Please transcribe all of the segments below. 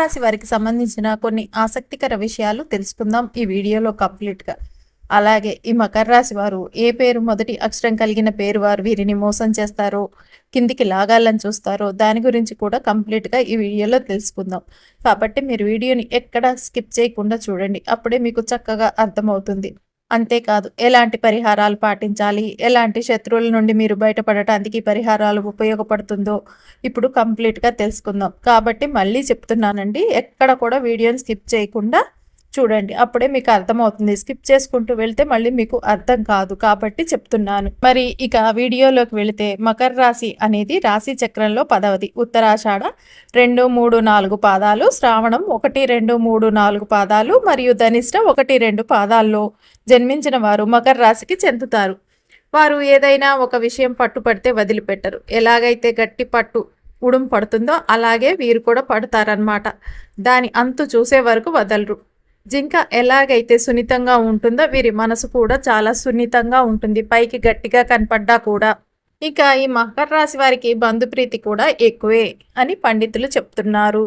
రాశి వారికి సంబంధించిన కొన్ని ఆసక్తికర విషయాలు తెలుసుకుందాం ఈ వీడియోలో కంప్లీట్గా. అలాగే ఈ మకర రాశి వారు ఏ పేరు మొదటి అక్షరం కలిగిన పేరు వారు వీరిని మోసం చేస్తారో కిందికి లాగాలని చూస్తారో దాని గురించి కూడా కంప్లీట్గా ఈ వీడియోలో తెలుసుకుందాం. కాబట్టి మీరు వీడియోని ఎక్కడ స్కిప్ చేయకుండా చూడండి అప్పుడే మీకు చక్కగా అర్థమవుతుంది. అంతేకాదు ఎలాంటి పరిహారాలు పాటించాలి? ఎలాంటి శత్రువుల నుండి మీరు బయటపడటానికి పరిహారాలు ఉపయోగపడుతుందో ఇప్పుడు కంప్లీట్గా తెలుసుకుందాం. కాబట్టి మళ్ళీ చెప్తున్నానండి ఎక్కడ కూడా వీడియోని స్కిప్ చేయకుండా చూడండి అప్పుడే మీకు అర్థమవుతుంది. స్కిప్ చేసుకుంటూ వెళ్తే మళ్ళీ మీకు అర్థం కాదు కాబట్టి చెప్తున్నాను. మరి ఇక వీడియోలోకి వెళితే మకర రాశి అనేది రాశి చక్రంలో పదవది. ఉత్తరాషాఢ రెండు మూడు నాలుగు పాదాలు శ్రావణం ఒకటి రెండు మూడు నాలుగు పాదాలు మరియు ధనిష్ట ఒకటి రెండు పాదాల్లో జన్మించిన వారు మకర రాశికి చెందుతారు. వారు ఏదైనా ఒక విషయం పట్టుపడితే వదిలిపెట్టరు. ఎలాగైతే గట్టి పట్టు ఉడుం పడుతుందో అలాగే వీరు కూడా పడతారనమాట దాని అంతు చూసే వరకు వదలరు. జింక ఎలాగైతే సున్నితంగా ఉంటుందో వీరి మనసు కూడా చాలా సున్నితంగా ఉంటుంది. పైకి గట్టిగా కనపడ్డా కూడా. ఇక ఈ మకర రాశి వారికి బంధుప్రీతి కూడా ఎక్కువే అని పండితులు చెప్తున్నారు.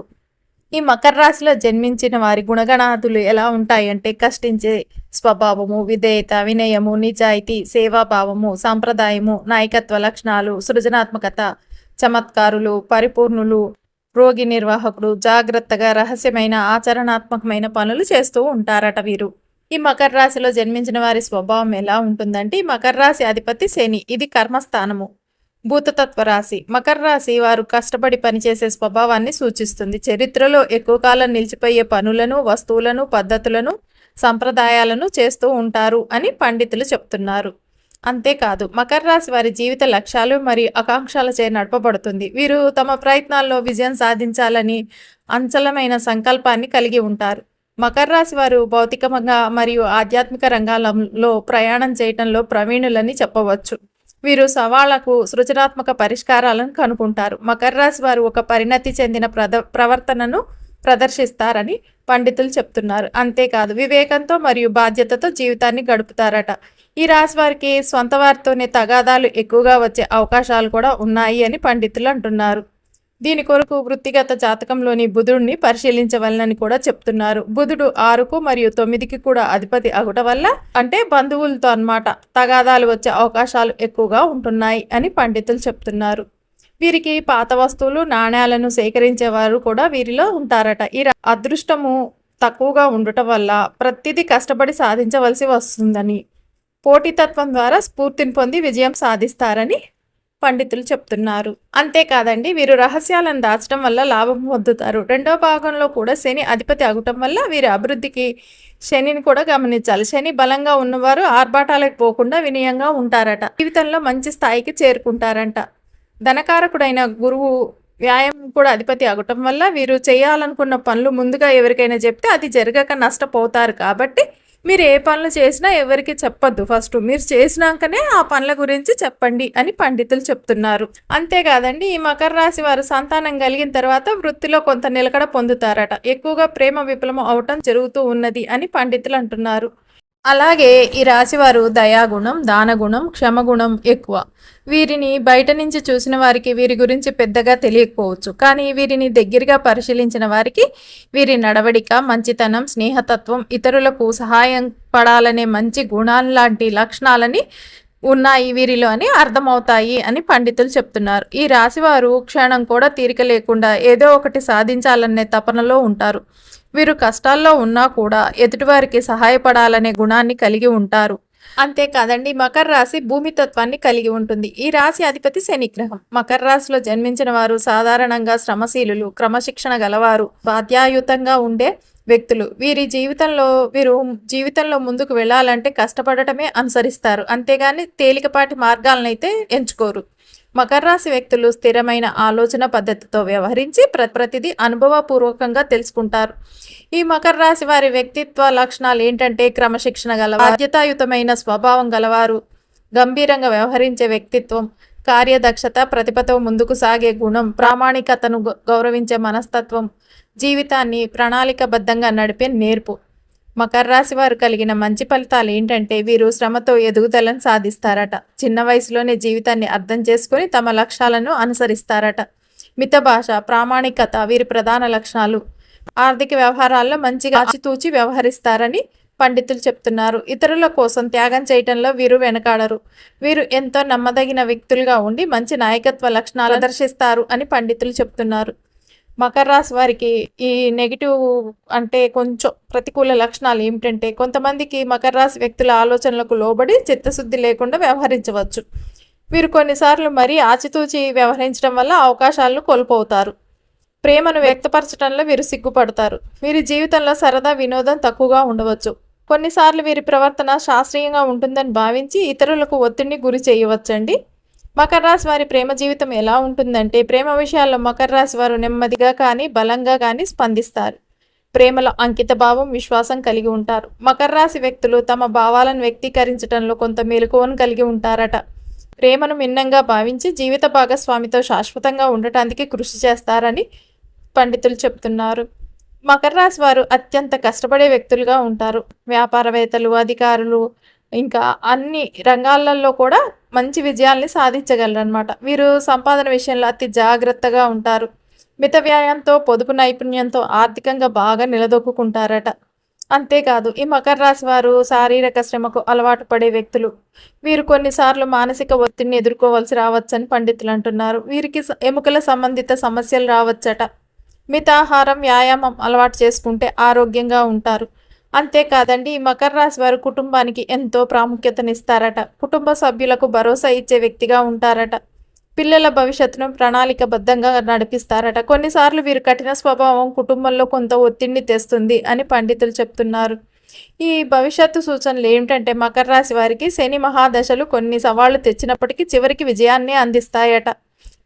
ఈ మకర రాశిలో జన్మించిన వారి గుణగణాదులు ఎలా ఉంటాయంటే కష్టించే స్వభావము విధేయత వినయము నిజాయితీ సేవాభావము సాంప్రదాయము నాయకత్వ లక్షణాలు సృజనాత్మకత చమత్కారులు పరిపూర్ణులు రోగి నిర్వాహకుడు జాగ్రత్తగా రహస్యమైన ఆచరణాత్మకమైన పనులు చేస్తూ ఉంటారట వీరు. ఈ మకర రాశిలో జన్మించిన వారి స్వభావం ఎలా ఉంటుందంటే ఈ మకర రాశి అధిపతి శని. ఇది కర్మస్థానము. భూతతత్వ రాశి. మకర రాశి వారు కష్టపడి పనిచేసే స్వభావాన్ని సూచిస్తుంది. చరిత్రలో ఎక్కువ కాలం నిలిచిపోయే పనులను వస్తువులను పద్ధతులను సంప్రదాయాలను చేస్తూ ఉంటారు అని పండితులు చెప్తున్నారు. అంతేకాదు మకర రాశి వారి జీవిత లక్ష్యాలు మరియు ఆకాంక్షలచే నడపబడుతుంది. వీరు తమ ప్రయత్నాల్లో విజయం సాధించాలని అంచలమైన సంకల్పాన్ని కలిగి ఉంటారు. మకర రాశి వారు భౌతికంగా మరియు ఆధ్యాత్మిక రంగాలలో ప్రయాణం చేయటంలో ప్రవీణులని చెప్పవచ్చు. వీరు సవాళ్ళకు సృజనాత్మక పరిష్కారాలను కనుక్కుంటారు మకర రాశి వారు ఒక పరిణతి చెందిన ప్రద ప్రవర్తనను ప్రదర్శిస్తారని పండితులు చెప్తున్నారు. అంతేకాదు వివేకంతో మరియు బాధ్యతతో జీవితాన్ని గడుపుతారట. ఈ రాశి వారికి సొంత వారితోనే తగాదాలు ఎక్కువగా వచ్చే అవకాశాలు కూడా ఉన్నాయి అని పండితులు అంటున్నారు. దీని కొరకు వృత్తిగత జాతకంలోని బుధుడిని పరిశీలించవలనని కూడా చెప్తున్నారు. బుధుడు ఆరుకు మరియు తొమ్మిదికి కూడా అధిపతి అగుట వల్ల అంటే బంధువులతో అన్నమాట తగాదాలు వచ్చే అవకాశాలు ఎక్కువగా ఉంటున్నాయి అని పండితులు చెప్తున్నారు. వీరికి పాత వస్తువులు నాణ్యాలను సేకరించేవారు కూడా వీరిలో ఉంటారట. ఈ రా- అదృష్టము తక్కువగా ఉండటం వల్ల ప్రతిదీ కష్టపడి సాధించవలసి వస్తుందని పోటీతత్వం ద్వారా స్ఫూర్తిని పొంది విజయం సాధిస్తారని పండితులు చెప్తున్నారు. అంతేకాదండి వీరు రహస్యాలను దాచడం వల్ల లాభం పొందుతారు. రెండో భాగంలో కూడా శని అధిపతి అగటం వల్ల వీరి అభివృద్ధికి శనిని కూడా గమనించాలి. శని బలంగా ఉన్నవారు ఆర్భాటాలకు పోకుండా వినయంగా ఉంటారట. జీవితంలో మంచి స్థాయికి చేరుకుంటారంట. ధనకారకుడైన గురువు వ్యాయామం కూడా అధిపతి అగటం వల్ల వీరు చేయాలనుకున్న పనులు ముందుగా ఎవరికైనా చెప్తే అది జరగక నష్టపోతారు. కాబట్టి మీరు ఏ పనులు చేసినా ఎవరికి చెప్పొద్దు. ఫస్ట్ మీరు చేసినాకనే ఆ పనుల గురించి చెప్పండి అని పండితులు చెప్తున్నారు. అంతేకాదండి ఈ మకర రాశి వారు సంతానం కలిగిన తర్వాత వృత్తిలో కొంత నిలకడ పొందుతారట. ఎక్కువగా ప్రేమ విఫలం అవటం జరుగుతూ ఉన్నది అని పండితులు అంటున్నారు. అలాగే ఈ రాశివారు దయాగుణం దానగుణం క్షమగుణం ఎక్కువ. వీరిని బయట నుంచి చూసిన వారికి వీరి గురించి పెద్దగా తెలియకపోవచ్చు. కానీ వీరిని దగ్గరగా పరిశీలించిన వారికి వీరి నడవడిక మంచితనం స్నేహతత్వం ఇతరులకు సహాయం పడాలనే మంచి గుణాలు లాంటి లక్షణాలని ఉన్నాయి వీరిలో అని అర్థమవుతాయి అని పండితులు చెప్తున్నారు. ఈ రాశివారు క్షణం కూడా తీరిక లేకుండా ఏదో ఒకటి సాధించాలనే తపనలో ఉంటారు. వీరు కష్టాల్లో ఉన్నా కూడా ఎదుటివారికి సహాయపడాలనే గుణాన్ని కలిగి ఉంటారు. అంతేకాదండి మకర రాశి భూమి తత్వాన్ని కలిగి ఉంటుంది. ఈ రాశి అధిపతి శనిగ్రహం. మకర రాశిలో జన్మించిన వారు సాధారణంగా శ్రమశీలులు క్రమశిక్షణ గలవారు బాధ్యాయుతంగా ఉండే వ్యక్తులు. వీరి జీవితంలో వీరు జీవితంలో ముందుకు వెళ్ళాలంటే కష్టపడటమే అనుసరిస్తారు. అంతేగాని తేలికపాటి మార్గాలనైతే ఎంచుకోరు. మకర రాశి వ్యక్తులు స్థిరమైన ఆలోచన పద్ధతితో వ్యవహరించి ప్ర ప్రతిదీ అనుభవపూర్వకంగా తెలుసుకుంటారు. ఈ మకర రాశి వారి వ్యక్తిత్వ లక్షణాలు ఏంటంటే క్రమశిక్షణ గల బాధ్యతాయుతమైన స్వభావం గలవారు గంభీరంగా వ్యవహరించే వ్యక్తిత్వం కార్యదక్షత ప్రతిభతో ముందుకు సాగే గుణం ప్రామాణికతను గౌరవించే మనస్తత్వం జీవితాన్ని ప్రణాళికబద్ధంగా నడిపే నేర్పు. మకర రాశి వారు కలిగిన మంచి ఫలితాలు ఏంటంటే వీరు శ్రమతో ఎదుగుదలను సాధిస్తారట. చిన్న వయసులోనే జీవితాన్ని అర్థం చేసుకొని తమ లక్ష్యాలను అనుసరిస్తారట. మిత భాష ప్రామాణికత వీరి ప్రధాన లక్షణాలు. ఆర్థిక వ్యవహారాల్లో మంచిగా ఆచితూచి వ్యవహరిస్తారని పండితులు చెప్తున్నారు. ఇతరుల కోసం త్యాగం చేయటంలో వీరు వెనకాడరు. వీరు ఎంతో నమ్మదగిన వ్యక్తులుగా ఉండి మంచి నాయకత్వ లక్షణాలు ప్రదర్శిస్తారు అని పండితులు చెప్తున్నారు. మకర రాశి వారికి ఈ నెగిటివ్ అంటే కొంచెం ప్రతికూల లక్షణాలు ఏమిటంటే కొంతమందికి మకర రాశి వ్యక్తుల ఆలోచనలకు లోబడి చిత్తశుద్ధి లేకుండా వ్యవహరించవచ్చు. వీరు కొన్నిసార్లు మరీ ఆచితూచి వ్యవహరించడం వల్ల అవకాశాలను కోల్పోతారు. ప్రేమను వ్యక్తపరచడంలో వీరు సిగ్గుపడతారు. వీరి జీవితంలో సరదా వినోదం తక్కువగా ఉండవచ్చు. కొన్నిసార్లు వీరి ప్రవర్తన శాస్త్రీయంగా ఉంటుందని భావించి ఇతరులకు ఒత్తిడిని గురి చేయవచ్చండి. మకర రాశి వారి ప్రేమ జీవితం ఎలా ఉంటుందంటే ప్రేమ విషయాల్లో మకర రాశి వారు నెమ్మదిగా కానీ బలంగా కానీ స్పందిస్తారు. ప్రేమలో అంకిత భావం విశ్వాసం కలిగి ఉంటారు. మకర రాశి వ్యక్తులు తమ భావాలను వ్యక్తీకరించడంలో కొంత మెలకువను కలిగి ఉంటారట. ప్రేమను మిన్నంగా భావించి జీవిత భాగస్వామితో శాశ్వతంగా ఉండటానికి కృషి చేస్తారని పండితులు చెప్తున్నారు మకర రాశి వారు అత్యంత కష్టపడే వ్యక్తులుగా ఉంటారు. వ్యాపారవేత్తలు అధికారులు ఇంకా అన్ని రంగాలలో కూడా మంచి విజయాల్ని సాధించగలరు అనమాట వీరు సంపాదన విషయంలో అతి జాగ్రత్తగా ఉంటారు. మిత వ్యాయంతో పొదుపు నైపుణ్యంతో ఆర్థికంగా బాగా నిలదొక్కుంటారట అంతేకాదు ఈ మకర రాశి వారు శారీరక శ్రమకు అలవాటు పడే వ్యక్తులు. వీరు కొన్నిసార్లు మానసిక ఒత్తిడిని ఎదుర్కోవాల్సి రావచ్చని పండితులు అంటున్నారు. వీరికి ఎముకల సంబంధిత సమస్యలు రావచ్చట. మితాహారం వ్యాయామం అలవాటు చేసుకుంటే ఆరోగ్యంగా ఉంటారు. అంతేకాదండి ఈ మకర రాశి వారు కుటుంబానికి ఎంతో ప్రాముఖ్యతనిస్తారట. కుటుంబ సభ్యులకు భరోసా ఇచ్చే వ్యక్తిగా ఉంటారట. పిల్లల భవిష్యత్తును ప్రణాళికబద్ధంగా నడిపిస్తారట. కొన్నిసార్లు వీరు కఠిన స్వభావం కుటుంబంలో కొంత ఒత్తిడిని తెస్తుంది అని పండితులు చెప్తున్నారు. ఈ భవిష్యత్తు సూచనలు ఏమిటంటే మకర రాశి వారికి శని మహాదశలు కొన్ని సవాళ్ళు తెచ్చినప్పటికీ చివరికి విజయాన్ని అందిస్తాయట.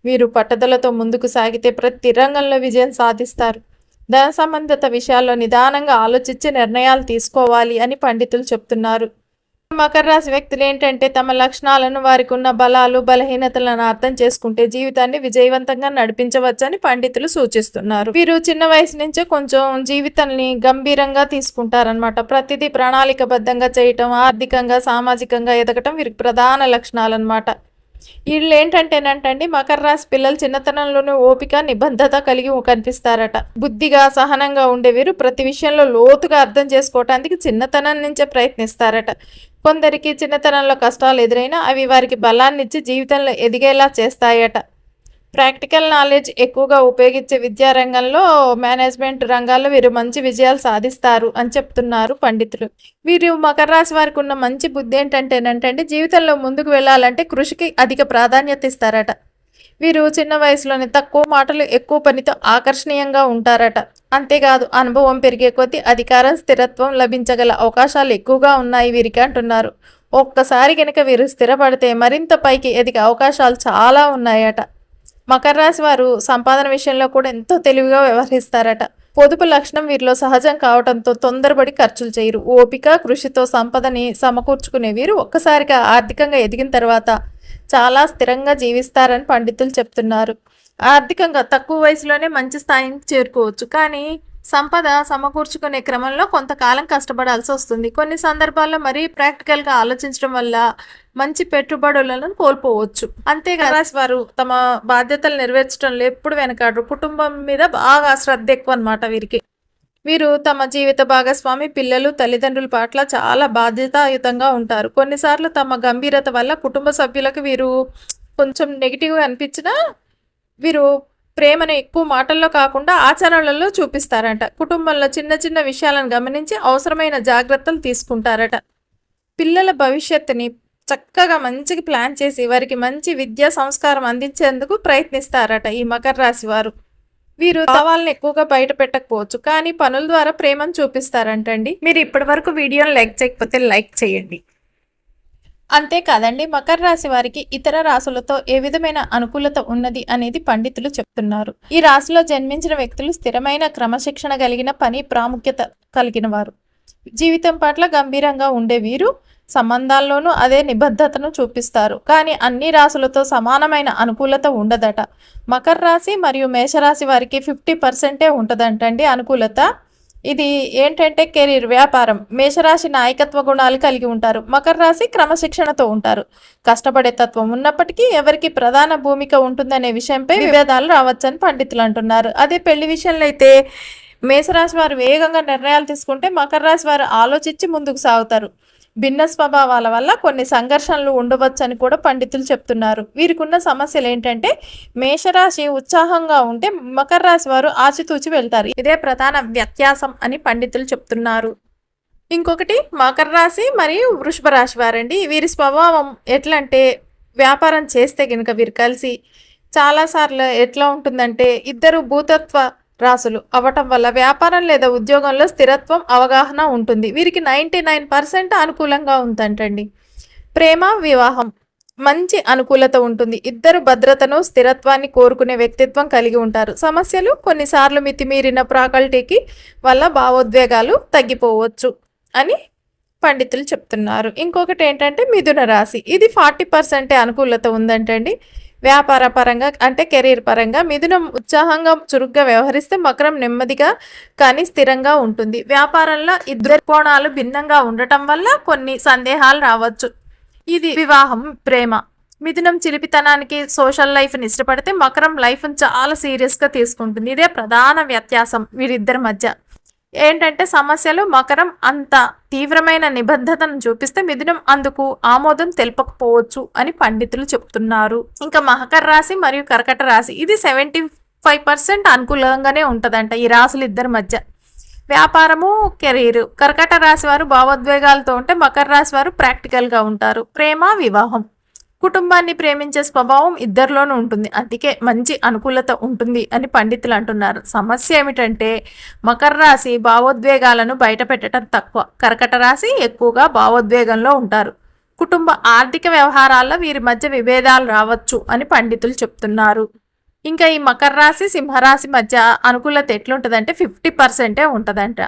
వీరు పట్టుదలతో ముందుకు సాగితే ప్రతి రంగంలో విజయం సాధిస్తారు. ధన సంబంధిత విషయాల్లో నిదానంగా ఆలోచించి నిర్ణయాలు తీసుకోవాలి అని పండితులు చెప్తున్నారు. మకర రాశి వ్యక్తులు ఏంటంటే తమ లక్షణాలను వారికి ఉన్న బలాలు బలహీనతలను అర్థం చేసుకుంటే జీవితాన్ని విజయవంతంగా నడిపించవచ్చని పండితులు సూచిస్తున్నారు. వీరు చిన్న వయసు నుంచే కొంచెం జీవితాన్ని గంభీరంగా తీసుకుంటారనమాట ప్రతిదీ ప్రణాళికబద్ధంగా చేయటం ఆర్థికంగా సామాజికంగా ఎదగటం వీరికి ప్రధాన లక్షణాలు అనమాట వీళ్ళు ఏంటంటేనంటండి మకర రాశి పిల్లలు చిన్నతనంలోనే ఓపిక నిబద్ధత కలిగి కనిపిస్తారట. బుద్ధిగా సహనంగా ఉండే వీరు ప్రతి విషయంలో లోతుగా అర్థం చేసుకోవటానికి చిన్నతనం నుంచే ప్రయత్నిస్తారట. కొందరికి చిన్నతనంలో కష్టాలు ఎదురైనా అవి వారికి బలాన్ని ఇచ్చి జీవితంలో ఎదిగేలా చేస్తాయట. ప్రాక్టికల్ నాలెడ్జ్ ఎక్కువగా ఉపయోగించే విద్యారంగంలో మేనేజ్మెంట్ రంగాల్లో వీరు మంచి విజయాలు సాధిస్తారు అని చెప్తున్నారు పండితులు. వీరు మకర రాశి వారికి ఉన్న మంచి బుద్ధి ఏంటంటే ఏంటంటే జీవితంలో ముందుకు వెళ్ళాలంటే కృషికి అధిక ప్రాధాన్యత ఇస్తారట. వీరు చిన్న వయసులోనే తక్కువ మాటలు ఎక్కువ పనితో ఆకర్షణీయంగా ఉంటారట. అంతేకాదు అనుభవం పెరిగే కొద్దీ అధికారం స్థిరత్వం లభించగల అవకాశాలు ఎక్కువగా ఉన్నాయి వీరికి అంటున్నారు. ఒక్కసారి కనుక వీరు స్థిరపడితే మరింత పైకి ఎదిగే అవకాశాలు చాలా ఉన్నాయట. మకర రాశి వారు సంపాదన విషయంలో కూడా ఎంతో తెలివిగా వ్యవహరిస్తారట. పొదుపు లక్షణం వీరిలో సహజం కావడంతో తొందరపడి ఖర్చులు చేయరు. ఓపిక కృషితో సంపదని సమకూర్చుకునే వీరు ఒక్కసారిగా ఆర్థికంగా ఎదిగిన తర్వాత చాలా స్థిరంగా జీవిస్తారని పండితులు చెప్తున్నారు. ఆర్థికంగా తక్కువ వయసులోనే మంచి స్థాయికి చేరుకోవచ్చు. కానీ సంపద సమకూర్చుకునే క్రమంలో కొంతకాలం కష్టపడాల్సి వస్తుంది. కొన్ని సందర్భాల్లో మరీ ప్రాక్టికల్గా ఆలోచించడం వల్ల మంచి పెట్టుబడులను కోల్పోవచ్చు. అంతేకాదు వారు తమ బాధ్యతలు నెరవేర్చడంలో ఎప్పుడు వెనకాడరు. కుటుంబం మీద బాగా శ్రద్ధ ఎక్కువ అనమాట వీరికి. వీరు తమ జీవిత భాగస్వామి పిల్లలు తల్లిదండ్రుల పట్ల చాలా బాధ్యతాయుతంగా ఉంటారు. కొన్నిసార్లు తమ గంభీరత వల్ల కుటుంబ సభ్యులకు వీరు కొంచెం నెగిటివ్గా అనిపించినా వీరు ప్రేమను ఎక్కువ మాటల్లో కాకుండా ఆచరణలలో చూపిస్తారట. కుటుంబంలో చిన్న చిన్న విషయాలను గమనించి అవసరమైన జాగ్రత్తలు తీసుకుంటారట. పిల్లల భవిష్యత్తుని చక్కగా మంచిగా ప్లాన్ చేసి వారికి మంచి విద్యా సంస్కారం అందించేందుకు ప్రయత్నిస్తారట ఈ మకర రాశి వారు. వీరు భావాలను ఎక్కువగా బయట పెట్టకపోవచ్చు కానీ పనుల ద్వారా ప్రేమను చూపిస్తారంటండి. మీరు ఇప్పటి వరకు వీడియోని లైక్ చేయకపోతే లైక్ చేయండి. అంతేకాదండి మకర రాశి వారికి ఇతర రాశులతో ఏ విధమైన అనుకూలత ఉన్నది అనేది పండితులు చెప్తున్నారు. ఈ రాశిలో జన్మించిన వ్యక్తులు స్థిరమైన క్రమశిక్షణ కలిగిన పని ప్రాముఖ్యత కలిగిన వారు. జీవితం పట్ల గంభీరంగా ఉండే వీరు సంబంధాల్లోనూ అదే నిబద్ధతను చూపిస్తారు. కానీ అన్ని రాశులతో సమానమైన అనుకూలత ఉండదట. మకర రాశి మరియు మేషరాశి వారికి ఫిఫ్టీ పర్సెంటే ఉంటుందంటండి అనుకూలత. ఇది ఏంటంటే కెరీర్ వ్యాపారం. మేషరాశి నాయకత్వ గుణాలు కలిగి ఉంటారు. మకర రాశి క్రమశిక్షణతో ఉంటారు. కష్టపడే తత్వం ఉన్నప్పటికీ ఎవరికి ప్రధాన భూమిక ఉంటుందనే విషయంపై విభేదాలు రావచ్చని పండితులు అంటున్నారు. అదే పెళ్ళి విషయంలో అయితే మేషరాశి వారు వేగంగా నిర్ణయాలు తీసుకుంటే మకర రాశి వారు ఆలోచించి ముందుకు సాగుతారు. భిన్న స్వభావాల వల్ల కొన్ని సంఘర్షణలు ఉండవచ్చని కూడా పండితులు చెప్తున్నారు. వీరికున్న సమస్యలు ఏంటంటే మేషరాశి ఉత్సాహంగా ఉంటే మకర రాశి వారు ఆచితూచి వెళ్తారు. ఇదే ప్రధాన వ్యత్యాసం అని పండితులు చెప్తున్నారు. ఇంకొకటి మకర రాశి మరియు వృషభ రాశి వారండి. వీరి స్వభావం ఎట్లా అంటే వ్యాపారం చేస్తే కనుక వీరు కలిసి చాలాసార్లు ఎట్లా ఉంటుందంటే ఇద్దరు భూతత్వ రాసులు. అవటం వల్ల వ్యాపారం లేదా ఉద్యోగంలో స్థిరత్వం అవగాహన ఉంటుంది. వీరికి నైంటీ నైన్ పర్సెంట్ అనుకూలంగా ఉందంటండి. ప్రేమ వివాహం మంచి అనుకూలత ఉంటుంది. ఇద్దరు భద్రతను స్థిరత్వాన్ని కోరుకునే వ్యక్తిత్వం కలిగి ఉంటారు. సమస్యలు కొన్నిసార్లు మితిమీరిన ప్రాకల్టీకి వల్ల భావోద్వేగాలు తగ్గిపోవచ్చు అని పండితులు చెప్తున్నారు. ఇంకొకటి ఏంటంటే మిథున రాశి. ఇది ఫార్టీ పర్సెంటే అనుకూలత ఉందంటండి. వ్యాపార పరంగా అంటే కెరీర్ పరంగా మిథునం ఉత్సాహంగా చురుగ్గా వ్యవహరిస్తే మకరం నెమ్మదిగా కానీ స్థిరంగా ఉంటుంది. వ్యాపారంలో ఇద్దరు కోణాలు భిన్నంగా ఉండటం వల్ల కొన్ని సందేహాలు రావచ్చు. ఇది వివాహం ప్రేమ. మిథునం చిలిపితనానికి సోషల్ లైఫ్ని ఇష్టపడితే మకరం లైఫ్ని చాలా సీరియస్గా తీసుకుంటుంది. ఇదే ప్రధాన వ్యత్యాసం వీరిద్దరి మధ్య. ఏంటంటే సమస్యలు మకరం అంత తీవ్రమైన నిబద్ధతను చూపిస్తే మిథునం అందుకు ఆమోదం తెలపకపోవచ్చు అని పండితులు చెప్తున్నారు. ఇంకా మకర రాశి మరియు కర్కట రాశి ఇది సెవెంటీ ఫైవ్ పర్సెంట్ అనుకూలంగానే ఉంటుందంట ఈ రాసులు ఇద్దరి మధ్య. వ్యాపారము కెరీర్. కర్కట రాశి వారు భావోద్వేగాలతో ఉంటే మకర రాశి వారు ప్రాక్టికల్గా ఉంటారు. ప్రేమ వివాహం. కుటుంబాన్ని ప్రేమించే స్వభావం ఇద్దరిలోనూ ఉంటుంది. అందుకే మంచి అనుకూలత ఉంటుంది అని పండితులు అంటున్నారు. సమస్య ఏమిటంటే మకర రాశి భావోద్వేగాలను బయటపెట్టడం తక్కువ. కర్కట రాశి ఎక్కువగా భావోద్వేగంలో ఉంటారు. కుటుంబ ఆర్థిక వ్యవహారాల్లో వీరి మధ్య విభేదాలు రావచ్చు అని పండితులు చెప్తున్నారు. ఇంకా ఈ మకర రాశి సింహరాశి మధ్య అనుకూలత ఎట్లుంటుందంటే ఫిఫ్టీ పర్సెంటే ఉంటుందంట.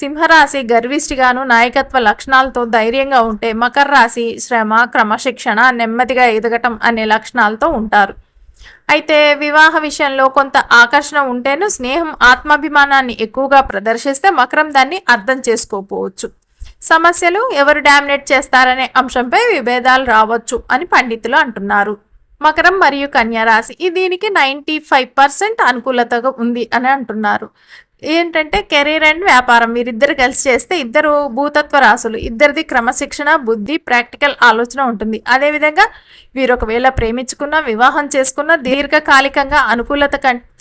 సింహరాశి గర్విష్టిగాను నాయకత్వ లక్షణాలతో ధైర్యంగా ఉంటే మకర రాశి శ్రమ క్రమశిక్షణ నెమ్మదిగా ఎదగటం అనే లక్షణాలతో ఉంటారు. అయితే వివాహ విషయంలో కొంత ఆకర్షణ ఉంటేను స్నేహం ఆత్మాభిమానాన్ని ఎక్కువగా ప్రదర్శిస్తే మకరం దాన్ని అర్థం చేసుకోకపోవచ్చు సమస్యలు ఎవరు డామినేట్ చేస్తారనే అంశంపై విభేదాలు రావచ్చు అని పండితులు అంటున్నారు. మకరం మరియు కన్యారాశి దీనికి నైంటీ ఫైవ్ పర్సెంట్ అనుకూలతగా ఉంది అని అంటున్నారు. ఏంటంటే కెరీర్ అండ్ వ్యాపారం వీరిద్దరు కలిసి చేస్తే ఇద్దరు భూతత్వ రాసులు ఇద్దరిది క్రమశిక్షణ బుద్ధి ప్రాక్టికల్ ఆలోచన ఉంటుంది. అదేవిధంగా వీరు ఒకవేళ ప్రేమించుకున్న వివాహం చేసుకున్న దీర్ఘకాలికంగా అనుకూలత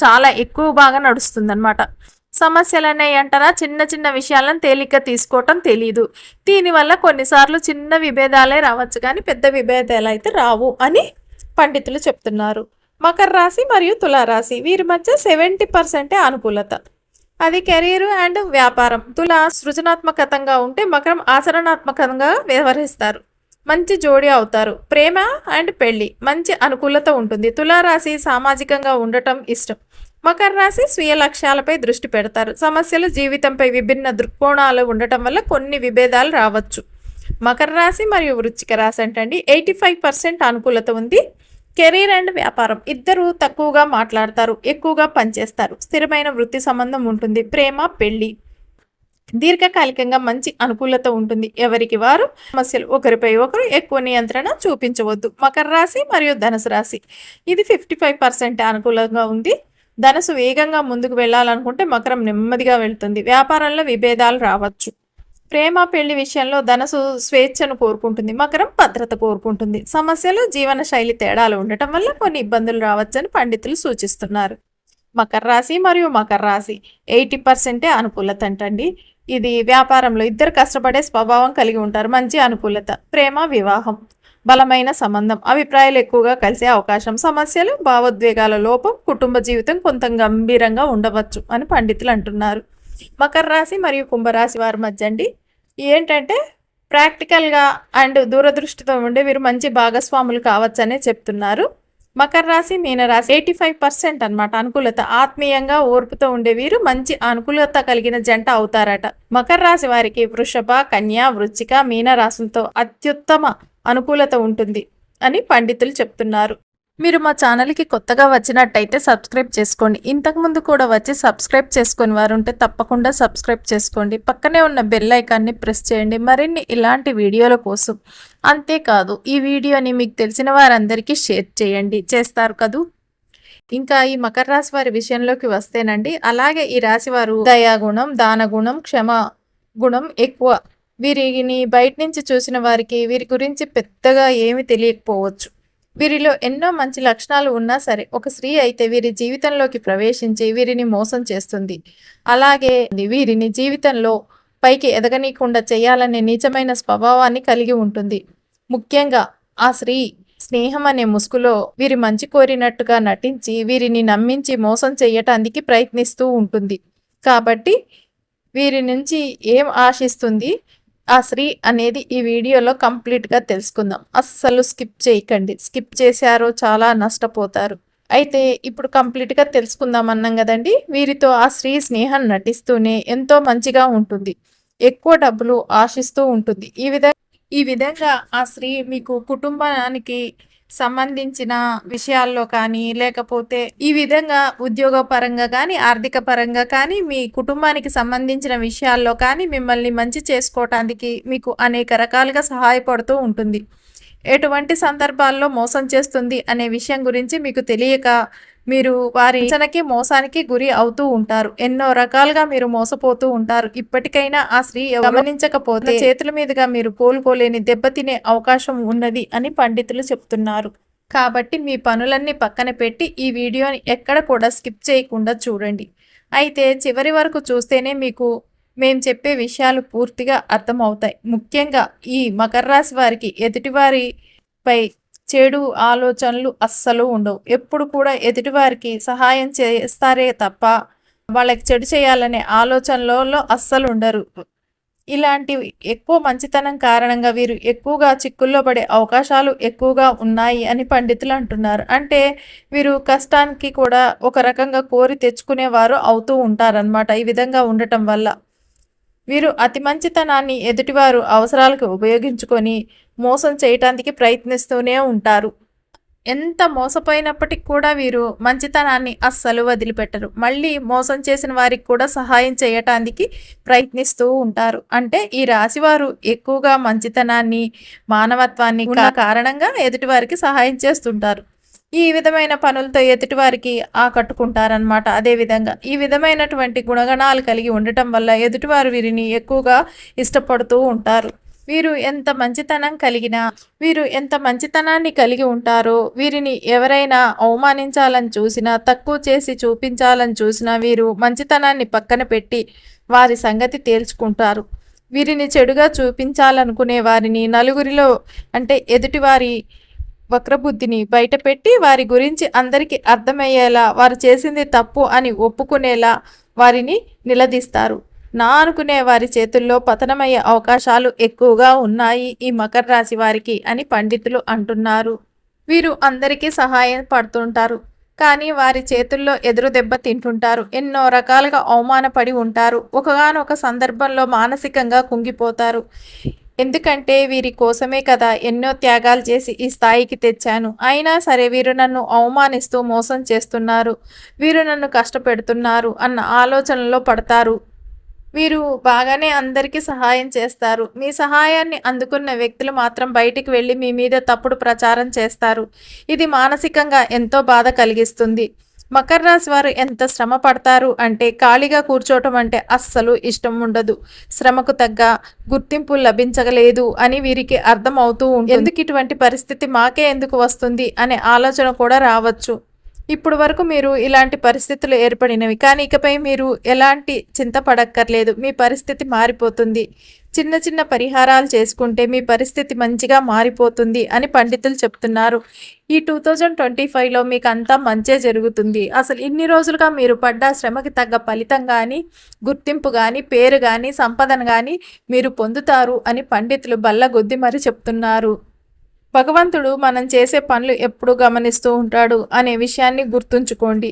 చాలా ఎక్కువ బాగా నడుస్తుందన్నమాట. సమస్యలు అనేవి అంటారా? చిన్న చిన్న విషయాలను తేలిక తీసుకోవటం తెలీదు. దీనివల్ల కొన్నిసార్లు చిన్న విభేదాలే రావచ్చు కానీ పెద్ద విభేదాలు అయితే రావు అని పండితులు చెప్తున్నారు. మకర రాశి మరియు తులారాశి వీరి మధ్య సెవెంటీ పర్సెంటే అనుకూలత. అది కెరీర్ అండ్ వ్యాపారం. తుల సృజనాత్మకతంగా ఉంటే మకరం ఆచరణాత్మకంగా వ్యవహరిస్తారు. మంచి జోడి అవుతారు. ప్రేమ అండ్ పెళ్ళి మంచి అనుకూలత ఉంటుంది. తులారాశి సామాజికంగా ఉండటం ఇష్టం. మకర రాశి స్వీయ లక్ష్యాలపై దృష్టి పెడతారు. సమస్యలు జీవితంపై విభిన్న దృక్కోణాలు ఉండటం వల్ల కొన్ని విభేదాలు రావచ్చు. మకర రాశి మరియు వృచ్చిక రాశి అంటే ఎయిటీ ఫైవ్ పర్సెంట్ అనుకూలత ఉంది. కెరీర్ అండ్ వ్యాపారం ఇద్దరు తక్కువగా మాట్లాడతారు ఎక్కువగా పనిచేస్తారు. స్థిరమైన వృత్తి సంబంధం ఉంటుంది ప్రేమ పెళ్ళి దీర్ఘకాలికంగా మంచి అనుకూలత ఉంటుంది. ఎవరికి వారు సమస్యలు ఒకరిపై ఒకరు ఎక్కువ నియంత్రణ చూపించవద్దు. మకర రాశి మరియు ధనుసు రాశి. ఇది ఫిఫ్టీ ఫైవ్ పర్సెంట్ అనుకూలంగా ఉంది. ధనుసు వేగంగా ముందుకు వెళ్ళాలనుకుంటే మకరం నెమ్మదిగా వెళ్తుంది. వ్యాపారంలో విభేదాలు రావచ్చు. ప్రేమ పెళ్ళి విషయంలో ధనసు స్వేచ్ఛను కోరుకుంటుంది మకరం భద్రత కోరుకుంటుంది. సమస్యలు జీవన శైలి తేడాలు ఉండటం వల్ల కొన్ని ఇబ్బందులు రావచ్చని పండితులు సూచిస్తున్నారు. మకర రాశి మరియు మకర రాశి ఎయిటీ పర్సెంటే అనుకూలత అంటండి. ఇది వ్యాపారంలో ఇద్దరు కష్టపడే స్వభావం కలిగి ఉంటారు. మంచి అనుకూలత ప్రేమ వివాహం బలమైన సంబంధం అభిప్రాయాలు ఎక్కువగా కలిసే అవకాశం సమస్యలు భావోద్వేగాల లోపం కుటుంబ జీవితం కొంత గంభీరంగా ఉండవచ్చు అని పండితులు అంటున్నారు. మకర రాశి మరియు కుంభరాశి వారి మధ్య అండి. ఏంటంటే ప్రాక్టికల్గా అండ్ దూరదృష్టితో ఉండే వీరు మంచి భాగస్వాములు కావచ్చనే చెప్తున్నారు. మకర రాశి మీనరాశి ఎయిటీ ఫైవ్ పర్సెంట్ అనమాట అనుకూలత. ఆత్మీయంగా ఓర్పుతో ఉండే వీరు మంచి అనుకూలత కలిగిన జంట అవుతారట. మకర రాశి వారికి వృషభ కన్య వృచ్చిక మీనరాశులతో అత్యుత్తమ అనుకూలత ఉంటుంది అని పండితులు చెప్తున్నారు. మీరు మా ఛానల్కి కొత్తగా వచ్చినట్టయితే సబ్స్క్రైబ్ చేసుకోండి. ఇంతకుముందు కూడా వచ్చి సబ్స్క్రైబ్ చేసుకుని వారు ఉంటే తప్పకుండా సబ్స్క్రైబ్ చేసుకోండి. పక్కనే ఉన్న బెల్ ఐకాన్ని ప్రెస్ చేయండి. మరిన్ని ఇలాంటి వీడియోల కోసం అంతేకాదు ఈ వీడియోని మీకు తెలిసిన వారందరికీ షేర్ చేయండి. చేస్తారు కదూ? ఇంకా ఈ మకర రాశి వారి విషయంలోకి వస్తేనండి అలాగే ఈ రాశి వారు దయాగుణం దానగుణం క్షమ గుణం ఎక్కువ. వీరిని బయట నుంచి చూసిన వారికి వీరి గురించి పెద్దగా ఏమి తెలియకపోవచ్చు. వీరిలో ఎన్నో మంచి లక్షణాలు ఉన్నా సరే ఒక స్త్రీ అయితే వీరి జీవితంలోకి ప్రవేశించి వీరిని మోసం చేస్తుంది. అలాగే వీరిని జీవితంలో పైకి ఎదగనీయకుండా చేయాలనే నీచమైన స్వభావాన్ని కలిగి ఉంటుంది. ముఖ్యంగా ఆ స్త్రీ స్నేహం అనే ముసుగులో వీరి మంచి కోరినట్టుగా నటించి వీరిని నమ్మించి మోసం చేయటానికి ప్రయత్నిస్తూ ఉంటుంది. కాబట్టి వీరి నుంచి ఏం ఆశిస్తుంది? ఆ స్త్రీ అనేది ఈ వీడియోలో కంప్లీట్గా తెలుసుకుందాం. అస్సలు స్కిప్ చేయకండి. స్కిప్ చేశారో చాలా నష్టపోతారు. అయితే ఇప్పుడు కంప్లీట్గా తెలుసుకుందాం అన్నాం కదండి. వీరితో ఆ స్త్రీ స్నేహం నటిస్తూనే ఎంతో మంచిగా ఉంటుంది. ఎక్కువ డబ్బులు ఆశిస్తూ ఉంటుంది. ఈ విధంగా ఈ విధంగా ఆ స్త్రీ మీకు కుటుంబానికి సంబంధించిన విషయాల్లో కానీ లేకపోతే ఈ విధంగా ఉద్యోగ పరంగా కానీ ఆర్థిక పరంగా కానీ మీ కుటుంబానికి సంబంధించిన విషయాల్లో కానీ మిమ్మల్ని మంచి చేసుకోవటానికి మీకు అనేక రకాలుగా సహాయపడుతూ ఉంటుంది. ఎటువంటి సందర్భాల్లో మోసం చేస్తుంది అనే విషయం గురించి మీకు తెలియక మీరు వారి అంచనకి మోసానికి గురి అవుతూ ఉంటారు. ఎన్నో రకాలుగా మీరు మోసపోతూ ఉంటారు. ఇప్పటికైనా ఆ స్త్రీ గమనించకపోతే చేతుల మీదుగా మీరు కోలుకోలేని దెబ్బతినే అవకాశం ఉన్నది అని పండితులు చెప్తున్నారు. కాబట్టి మీ పనులన్నీ పక్కన పెట్టి ఈ వీడియోని ఎక్కడ కూడా స్కిప్ చేయకుండా చూడండి. అయితే చివరి వరకు చూస్తేనే మీకు మేము చెప్పే విషయాలు పూర్తిగా అర్థమవుతాయి. ముఖ్యంగా ఈ మకర రాశి వారికి ఎదుటివారిపై చెడు ఆలోచనలు అస్సలు ఉండవు. ఎప్పుడు కూడా ఎదుటివారికి సహాయం చేస్తారే తప్ప వాళ్ళకి చెడు చేయాలనే ఆలోచనలలో అస్సలు ఉండరు. ఇలాంటివి ఎక్కువ మంచితనం కారణంగా వీరు ఎక్కువగా చిక్కుల్లో పడే అవకాశాలు ఎక్కువగా ఉన్నాయి అని పండితులు అంటున్నారు. అంటే వీరు కష్టానికి కూడా ఒక రకంగా కోరి తెచ్చుకునేవారు అవుతూ ఉంటారనమాట ఈ విధంగా ఉండటం వల్ల. వీరు అతి మంచితనాన్ని ఎదుటివారు అవసరాలకు ఉపయోగించుకొని మోసం చేయటానికి ప్రయత్నిస్తూనే ఉంటారు. ఎంత మోసపోయినప్పటికి కూడా వీరు మంచితనాన్ని అస్సలు వదిలిపెట్టరు. మళ్ళీ మోసం చేసిన వారికి కూడా సహాయం చేయటానికి ప్రయత్నిస్తూ ఉంటారు. అంటే ఈ రాశివారు ఎక్కువగా మంచితనాన్ని మానవత్వాన్ని కారణంగా ఎదుటివారికి సహాయం చేస్తుంటారు. ఈ విధమైన పనులతో ఎదుటివారికి ఆకట్టుకుంటారనమాట అదేవిధంగా ఈ విధమైనటువంటి గుణగణాలు కలిగి ఉండటం వల్ల ఎదుటివారు వీరిని ఎక్కువగా ఇష్టపడుతూ ఉంటారు. వీరు ఎంత మంచితనం కలిగినా వీరు ఎంత మంచితనాన్ని కలిగి ఉంటారో వీరిని ఎవరైనా అవమానించాలని చూసినా తక్కువ చేసి చూపించాలని చూసినా వీరు మంచితనాన్ని పక్కన పెట్టి వారి సంగతి తేల్చుకుంటారు. వీరిని చెడుగా చూపించాలనుకునే వారిని నలుగురిలో అంటే ఎదుటివారి వక్రబుద్ధిని బయటపెట్టి వారి గురించి అందరికీ అర్థమయ్యేలా వారు చేసింది తప్పు అని ఒప్పుకునేలా వారిని నిలదీస్తారు. నా అనుకునే వారి చేతుల్లో పతనమయ్యే అవకాశాలు ఎక్కువగా ఉన్నాయి ఈ మకర రాశి వారికి అని పండితులు అంటున్నారు. వీరు అందరికీ సహాయం పడుతుంటారు. కానీ వారి చేతుల్లో ఎదురు దెబ్బ తింటుంటారు. ఎన్నో రకాలుగా అవమానపడి ఉంటారు. ఒకగానొక సందర్భంలో మానసికంగా కుంగిపోతారు. ఎందుకంటే వీరి కోసమే కదా ఎన్నో త్యాగాలు చేసి ఈ స్థాయికి తెచ్చాను. అయినా సరే వీరు నన్ను అవమానిస్తూ మోసం చేస్తున్నారు. వీరు నన్ను కష్టపెడుతున్నారు అన్న ఆలోచనలో పడతారు. వీరు బాగానే అందరికీ సహాయం చేస్తారు. మీ సహాయాన్ని అందుకున్న వ్యక్తులు మాత్రం బయటికి వెళ్ళి మీ మీద తప్పుడు ప్రచారం చేస్తారు. ఇది మానసికంగా ఎంతో బాధ కలిగిస్తుంది. మకర రాశి వారు ఎంత శ్రమ పడతారు అంటే ఖాళీగా కూర్చోవటం అంటే అస్సలు ఇష్టం ఉండదు. శ్రమకు తగ్గ గుర్తింపు లభించగలేదు అని వీరికి అర్థం అవుతూ ఉంటుంది. ఎందుకు ఇటువంటి పరిస్థితి మాకే ఎందుకు వస్తుంది అనే ఆలోచన కూడా రావచ్చు. ఇప్పుడు వరకు మీరు ఇలాంటి పరిస్థితులు ఏర్పడినవి. కానీ ఇకపై మీరు ఎలాంటి చింతపడక్కర్లేదు మీ పరిస్థితి మారిపోతుంది. చిన్న చిన్న పరిహారాలు చేసుకుంటే మీ పరిస్థితి మంచిగా మారిపోతుంది అని పండితులు చెప్తున్నారు. ఈ టూ థౌజండ్ ట్వంటీ ఫైవ్లో మీకు అంతా మంచే జరుగుతుంది. అసలు ఇన్ని రోజులుగా మీరు పడ్డ శ్రమకి తగ్గ ఫలితం కానీ గుర్తింపు కానీ పేరు కానీ సంపదను కానీ మీరు పొందుతారు అని పండితులు బల్లగొద్ది మరి చెప్తున్నారు. భగవంతుడు మనం చేసే పనులు ఎప్పుడు గమనిస్తూ ఉంటాడు అనే విషయాన్ని గుర్తుంచుకోండి.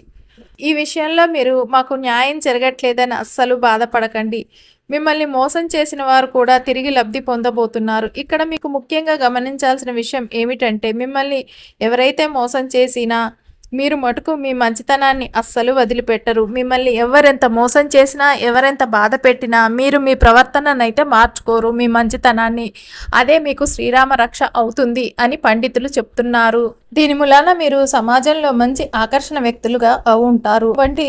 ఈ విషయంలో మీరు మాకు న్యాయం జరగట్లేదని అస్సలు బాధపడకండి. మిమ్మల్ని మోసం చేసిన వారు కూడా తిరిగి లబ్ధి పొందబోతున్నారు. ఇక్కడ మీకు ముఖ్యంగా గమనించాల్సిన విషయం ఏమిటంటే మిమ్మల్ని ఎవరైతే మోసం చేసినా మీరు మటుకు మీ మంచితనాన్ని అస్సలు వదిలిపెట్టరు. మిమ్మల్ని ఎవరెంత మోసం చేసినా ఎవరెంత బాధ పెట్టినా మీరు మీ ప్రవర్తననైతే మార్చుకోరు. మీ మంచితనాన్ని అదే మీకు శ్రీరామ రక్ష అవుతుంది అని పండితులు చెప్తున్నారు. దీని మూలాన మీరు సమాజంలో మంచి ఆకర్షణ వ్యక్తులుగా ఉంటారు. వంటి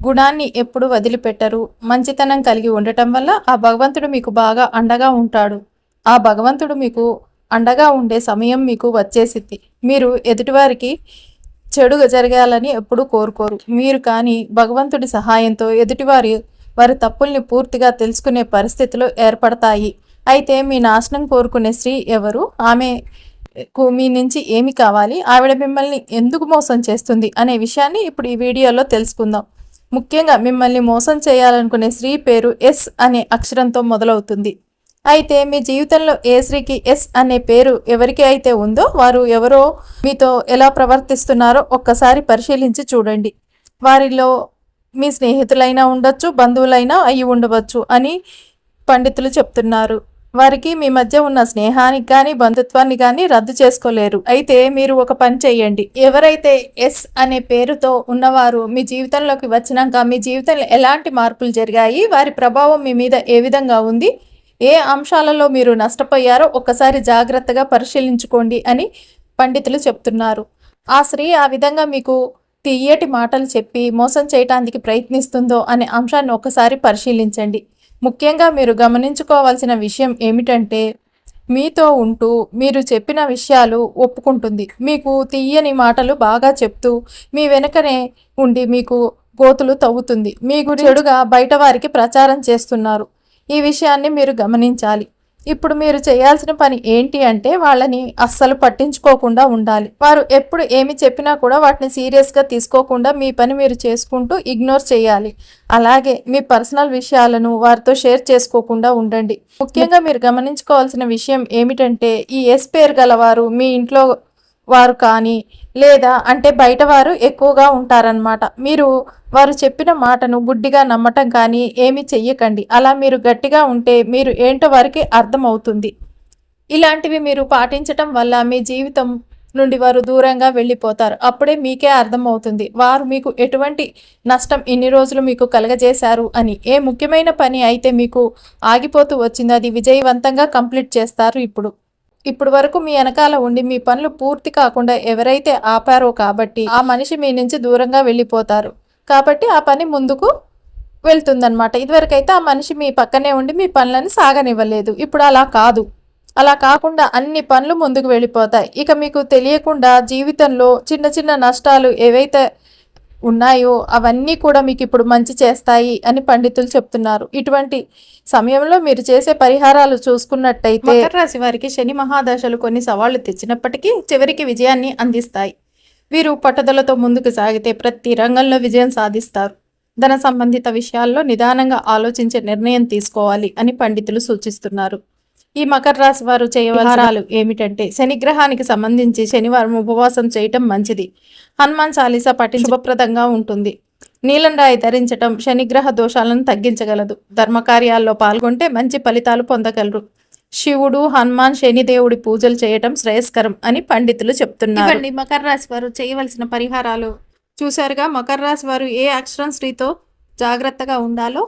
గుణాన్ని ఎప్పుడు వదిలిపెట్టరు. మంచితనం కలిగి ఉండటం వల్ల ఆ భగవంతుడు మీకు బాగా అండగా ఉంటాడు. ఆ భగవంతుడు మీకు అండగా ఉండే సమయం మీకు వచ్చేసిద్ది. మీరు ఎదుటివారికి చెడు జరగాలని ఎప్పుడూ కోరుకోరు. మీరు కానీ భగవంతుడి సహాయంతో ఎదుటివారి వారి తప్పుల్ని పూర్తిగా తెలుసుకునే పరిస్థితులు ఏర్పడతాయి. అయితే మీ నాశనం కోరుకునే స్త్రీ ఎవరు? ఆమెకు మీ నుంచి ఏమి కావాలి? ఆవిడ మిమ్మల్ని ఎందుకు మోసం చేస్తుంది? అనే విషయాన్ని ఇప్పుడు ఈ వీడియోలో తెలుసుకుందాం. ముఖ్యంగా మిమ్మల్ని మోసం చేయాలనుకునే స్త్రీ పేరు ఎస్ అనే అక్షరంతో మొదలవుతుంది. అయితే మీ జీవితంలో ఏ స్త్రీకి ఎస్ అనే పేరు ఎవరికి అయితే ఉందో వారు ఎవరో మీతో ఎలా ప్రవర్తిస్తున్నారో ఒక్కసారి పరిశీలించి చూడండి. వారిలో మీ స్నేహితులైనా ఉండొచ్చు బంధువులైనా అయి ఉండవచ్చు అని పండితులు చెప్తున్నారు. వారికి మీ మధ్య ఉన్న స్నేహానికి కానీ బంధుత్వాన్ని కానీ రద్దు చేసుకోలేరు. అయితే మీరు ఒక పని చేయండి. ఎవరైతే ఎస్ అనే పేరుతో ఉన్నవారు మీ జీవితంలోకి వచ్చినాక మీ జీవితంలో ఎలాంటి మార్పులు జరిగాయి వారి ప్రభావం మీ మీద ఏ విధంగా ఉంది ఏ అంశాలలో మీరు నష్టపోయారో ఒక్కసారి జాగ్రత్తగా పరిశీలించుకోండి అని పండితులు చెప్తున్నారు. ఆ స్త్రీ ఆ విధంగా మీకు తీయటి మాటలు చెప్పి మోసం చేయటానికి ప్రయత్నిస్తుందో అనే అంశాన్ని ఒకసారి పరిశీలించండి. ముఖ్యంగా మీరు గమనించుకోవాల్సిన విషయం ఏమిటంటే మీతో ఉంటూ మీరు చెప్పిన విషయాలు ఒప్పుకుంటుంది. మీకు తీయని మాటలు బాగా చెప్తూ మీ వెనుకనే ఉండి మీకు గోతులు తవ్వుతుంది. మీ గురి చెడుగా బయట వారికి ప్రచారం చేస్తున్నారు. ఈ విషయాన్ని మీరు గమనించాలి. ఇప్పుడు మీరు చేయాల్సిన పని ఏంటి అంటే వాళ్ళని అస్సలు పట్టించుకోకుండా ఉండాలి. వారు ఎప్పుడు ఏమి చెప్పినా కూడా వాటిని సీరియస్గా తీసుకోకుండా మీ పని మీరు చేసుకుంటూ ఇగ్నోర్ చేయాలి. అలాగే మీ పర్సనల్ విషయాలను వారితో షేర్ చేసుకోకుండా ఉండండి. ముఖ్యంగా మీరు గమనించుకోవాల్సిన విషయం ఏమిటంటే ఈ ఎస్ పేరు గలవారు మీ ఇంట్లో వారు కానీ లేదా అంటే బయట వారు ఎక్కువగా ఉంటారనమాట మీరు వారు చెప్పిన మాటను గుడ్డిగా నమ్మటం కానీ ఏమీ చెయ్యకండి. అలా మీరు గట్టిగా ఉంటే మీరు ఏంటో వారికి అర్థమవుతుంది. ఇలాంటివి మీరు పాటించటం వల్ల మీ జీవితం నుండి వారు దూరంగా వెళ్ళిపోతారు. అప్పుడే మీకే అర్థమవుతుంది. వారు మీకు ఎటువంటి నష్టం ఇన్ని రోజులు మీకు కలగజేశారు అని. ఏ ముఖ్యమైన పని అయితే మీకు ఆగిపోతూ వచ్చింది అది విజయవంతంగా కంప్లీట్ చేస్తారు ఇప్పుడు. ఇప్పుడు వరకు మీ వెనకాల ఉండి మీ పనులు పూర్తి కాకుండా ఎవరైతే ఆపారో కాబట్టి ఆ మనిషి మీ నుంచి దూరంగా వెళ్ళిపోతారు. కాబట్టి ఆ పని ముందుకు వెళ్తుందనమాట ఇదివరకైతే ఆ మనిషి మీ పక్కనే ఉండి మీ పనులను సాగనివ్వలేదు. ఇప్పుడు అలా కాదు. అలా కాకుండా అన్ని పనులు ముందుకు వెళ్ళిపోతాయి. ఇక మీకు తెలియకుండా జీవితంలో చిన్న చిన్న నష్టాలు ఏవైతే ఉన్నాయో అవన్నీ కూడా మీకు ఇప్పుడు మంచి చేస్తాయి అని పండితులు చెప్తున్నారు. ఇటువంటి సమయంలో మీరు చేసే పరిహారాలు చూసుకున్నట్టయితే రాశి వారికి శని మహాదశలు కొన్ని సవాళ్ళు తెచ్చినప్పటికీ చివరికి విజయాన్ని అందిస్తాయి. వీరు పట్టుదలతో ముందుకు సాగితే ప్రతి రంగంలో విజయం సాధిస్తారు. ధన సంబంధిత విషయాల్లో నిదానంగా ఆలోచించే నిర్ణయం తీసుకోవాలి అని పండితులు సూచిస్తున్నారు. ఈ మకర రాశి వారు చేయవలసాలు ఏమిటంటే శనిగ్రహానికి సంబంధించి శనివారం ఉపవాసం చేయటం మంచిది. హనుమాన్ చాలీసా పట్టి శుభప్రదంగా ఉంటుంది. నీలం రాయి ధరించటం శనిగ్రహ దోషాలను తగ్గించగలదు. ధర్మకార్యాల్లో పాల్గొంటే మంచి ఫలితాలు పొందగలరు. శివుడు హనుమాన్ శనిదేవుడి పూజలు చేయటం శ్రేయస్కరం అని పండితులు చెప్తున్నారు. ఇవ్వండి మకర రాశి వారు చేయవలసిన పరిహారాలు. చూశారుగా మకర రాశి వారు ఏ అక్షరం శ్రీతో జాగ్రత్తగా ఉండాలో